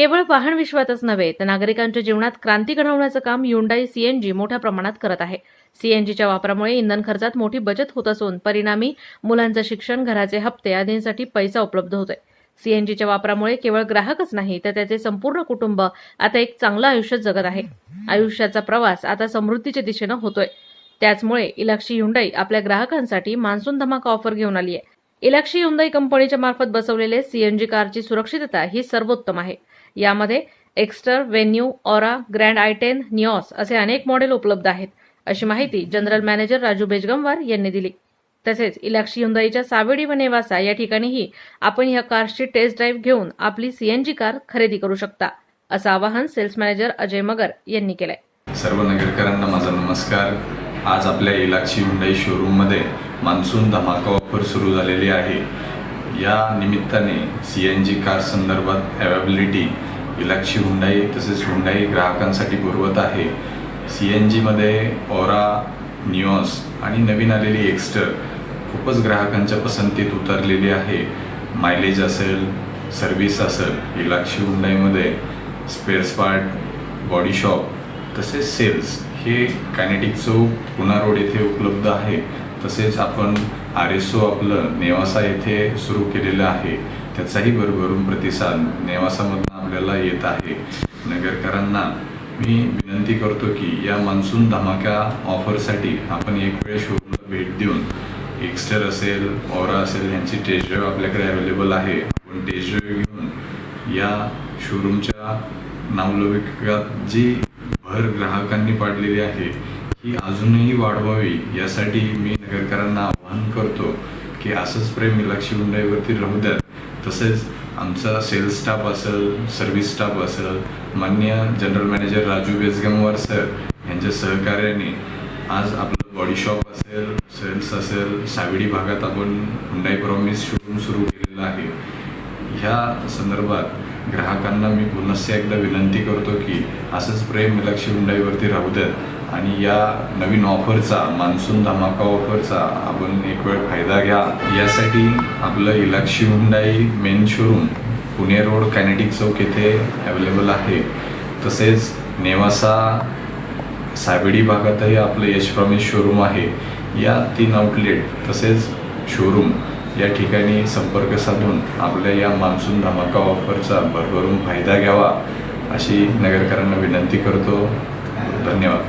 केवळ वाहन विश्वातच नव्हे तर नागरिकांच्या जीवनात क्रांती घडवण्याचं काम युंडाई सीएनजी मोठ्या प्रमाणात करत आहे. सीएनजीच्या वापरामुळे इंधन खर्चात मोठी बचत होत असून परिणामी मुलांचं शिक्षण घराचे हप्ते आदींसाठी पैसा उपलब्ध होतोय. सीएनजीच्या वापरामुळे केवळ ग्राहकच नाही तर त्याचे संपूर्ण कुटुंब आता एक चांगलं आयुष्य जगत आहे. आयुष्याचा प्रवास आता समृद्धीच्या दिशेनं होतोय. त्याचमुळे इलाक्षी हुंडाई आपल्या ग्राहकांसाठी मान्सून धमाका ऑफर घेऊन आली आहे इलाक्षी युंदाई कंपनीच्या मार्फत बसवलेले सीएनजी कारची सुरक्षितता ही सर्वोत्तम आहे. यामध्ये Exter Venue Aura Grand i ten Nios असे अनेक मॉडेल उपलब्ध आहेत अशी माहिती जनरल मॅनेजर राजू बेजगमवार यांनी दिली. तसेच इलाक्षी हुंदाईच्या सावेडी व नेवासा या ठिकाणीही आपण या कारची टेस्ट ड्राईव्ह घेऊन आपली सीएनजी कार खरेदी करू शकता असं आवाहन सेल्स मॅनेजर अजय मगर यांनी केलंय. सर्व नगरकरांना माझा नमस्कार. आज आपल्या इलाक्षी हुंडाई शोरूममध्ये मान्सून धमाका ऑफर सुरू झालेली आहे. या निमित्ताने सी एन जी कार संदर्भात अवेबिलिटी इलाक्षी हुंडाई तसेच हुंडाई ग्राहकांसाठी पुरवत आहे. सी एन जीमध्ये ओरा निऑस आणि नवीन आलेली एक्स्टर खूपच ग्राहकांच्या पसंतीत उतरलेली आहे. मायलेज असेल सर्व्हिस असेल इलाक्षी हुंडाईमध्ये स्पेअर्स पार्ट बॉडी शॉप तसेच सेल्स हे कायनेटिक चौक पुणा रोड येथे उपलब्ध आहे. तसेच आपण आर एस ओ आपलं नेवासा येथे सुरू केलेलं आहे. त्याचाही भरभरून प्रतिसाद नेवासामधून आपल्याला येत आहे. नगरकरांना मी विनंती करतो की या मान्सून धमाका ऑफरसाठी आपण एक वेळ शोरूमला भेट देऊन एक्स्टर असेल ओरा असेल यांची टेस्ट ड्राईव्ह आपल्याकडे अवेलेबल आहे. आपण टेस्ट ड्राईव्ह घेऊन या शोरूमच्या नावलौकिकात जी भर ग्राहकांनी पाडलेली आहे ही अजूनही वाढवावी यासाठी मी नगरकरांना आवाहन करतो की असंच प्रेम इलाक्षी हुंडाईवरती राहू द्यात. तसेच आमचा सेल्स स्टाफ असेल सर्व्हिस स्टाफ असेल मान्य general manager Raju Bejagamwar sir यांच्या सहकार्याने आज आपलं बॉडी शॉप असेल सेल्स असेल सावेडी भागात आपण हुंडाई प्रॉमिस शोरूम सुरू केलेलं आहे. ह्या संदर्भात ग्राहकांना मी पुनश्च एकदा विनंती करतो की असंच प्रेम लक्ष्मी हुंडाईवरती राहू द्यात आणि या नवीन ऑफरचा मान्सून धमाका ऑफरचा आपण एक वेळ फायदा घ्या. यासाठी आपलं Ilakshi Hyundai main showroom Pune road Kinetic Chowk येथे अवेलेबल आहे. तसेच नेवासा सावेडी भागातही आपलं यश प्रमेश शोरूम आहे. या तीन आउटलेट तसेच शोरूम या ठिकाणी संपर्क साधून आपल्या या मान्सून धमाका ऑफरचा भरभरून फायदा घ्यावा अशी नगरकरांना विनंती करतो. धन्यवाद.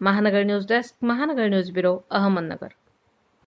Mahanagar news desk Mahanagar news bureau Ahmednagar.